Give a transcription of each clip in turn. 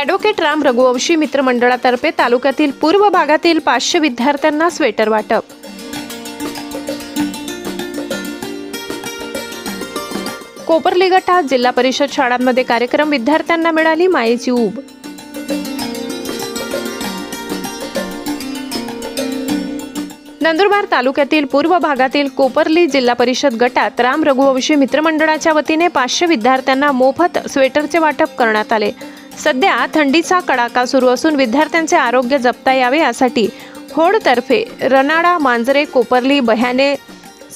Advocate Ram Raghuvanshi मित्रमंडळातर्फे तालुक्यातील पूर्व भागातील पाचशे विद्यार्थ्यांना स्वेटर वाटप. कोपरली गटात जिल्हा परिषद शाळांमध्ये कार्यक्रम विद्यार्थ्यांना मिळाली मायेची ऊब नंदुरबार तालुक्यातील पूर्व भागातील कोपरली जिल्हा परिषद गटात राम रघुवंशी मित्रमंडळाच्या वतीने पाचशे विद्यार्थ्यांना मोफत स्वेटरचे वाटप करण्यात आले. सध्या थंडीचा कडाका सुरू असून विद्यार्थ्यांचे आरोग्य जपता यावे यासाठी होडतर्फे रनाडा मांजरे कोपरली बह्याने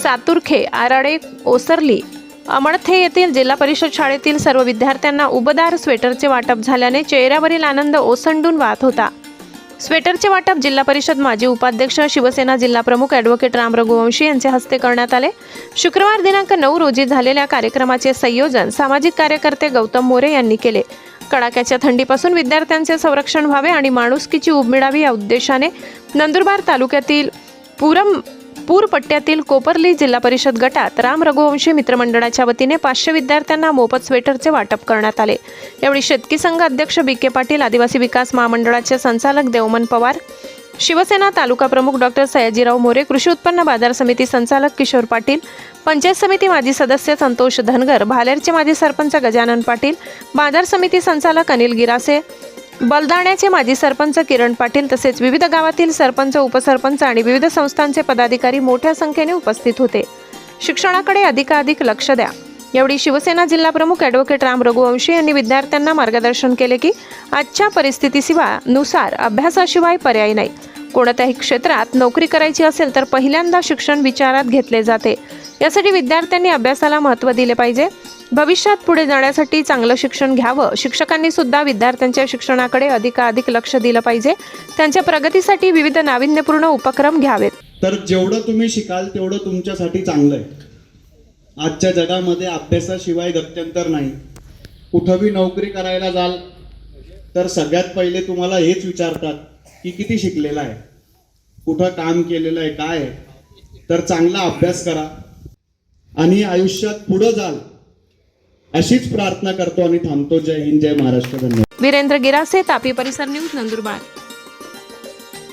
सातुर्खे आराडे ओसरली अमळथे येथील जिल्हा परिषद शाळेतील सर्व विद्यार्थ्यांना उबदार स्वेटरचे वाटप झाल्याने चेहऱ्यावरील आनंद ओसंडून वाहत होता. स्वेटरचे वाटप जिल्हा परिषद माजी उपाध्यक्ष शिवसेना जिल्हा प्रमुख ॲडव्होकेट राम रघुवंशी यांच्या हस्ते करण्यात आले. शुक्रवार दिनांक नऊ रोजी झालेल्या कार्यक्रमाचे संयोजन सामाजिक कार्यकर्ते गौतम मोरे यांनी केले. कडाक्याच्या थंडीपासून विद्यार्थ्यांचे संरक्षण व्हावे आणि माणुसकीची उब मिळावी या उद्देशाने नंदुरबार तालुक्यातील पुरम पूर पट्ट्यातील कोपरली जिल्हा परिषद गटात राम रघुवंशी मित्रमंडळाच्या वतीने पाचशे विद्यार्थ्यांना मोफत स्वेटरचे वाटप करण्यात आले. यावेळी शेतकी संघ अध्यक्ष बी के पाटील आदिवासी विकास महामंडळाचे संचालक देवमन पवार शिवसेना तालुका प्रमुख डॉक्टर सयाजीराव मोरे कृषी उत्पन्न बाजार समिती संचालक किशोर पाटील पंचायत समिती माजी सदस्य संतोष धनगर भालेरचे माजी सरपंच गजानन पाटील बाजार समिती संचालक अनिल गिरासे बलदाण्याचे माजी सरपंच किरण पाटील तसेच विविध गावातील सरपंच उपसरपंच आणि विविध संस्थांचे पदाधिकारी मोठ्या संख्येने उपस्थित होते. शिक्षणाकडे अधिकाधिक लक्ष द्या. एवढी शिवसेना जिल्हाप्रमुख ॲडव्होकेट राम रघुवंशी यांनी विद्यार्थ्यांना मार्गदर्शन केले की आजच्या परिस्थितीशिवायनुसार अभ्यासाशिवाय पर्याय नाही. कोणत्याही क्षेत्रात नोकरी करायची असेल तर पहिल्यांदा शिक्षण विचारात घेतले जाते. यासाठी विद्यार्थ्यांनी अभ्यासाला महत्त्व दिले पाहिजे. भविष्यात पुढे जाण्यासाठी चांगलं शिक्षण घ्यावं शिक्षकांनी सुद्धा विद्यार्थ्यांच्या शिक्षणाकडे अधिकाधिक लक्ष दिलं पाहिजे. त्यांच्या प्रगतीसाठी विविध नाविन्यपूर्ण उपक्रम घ्यावेत. तर जेवढं तुम्ही शिकाल तेवढं तुमच्यासाठी चांगलं आहे. आजच्या जगामध्ये अभ्यासाशिवाय गत्यंतर नाही. कुठंबी नोकरी करायला जाल तर सगळ्यात पहिले तुम्हाला हेच विचारतात की किती शिकलेला आहे? कुठं काम केलेलं आहे काय आहे? तर चांगला अभ्यास करा. आणि आयुष्यात पुढं जाल अशीच प्रार्थना करतो आणि थांबतो. जय हिंद जय महाराष्ट्र धन्यवाद. वीरेंद्र गिरासे तापी परिसर न्यूज नंदुरबार.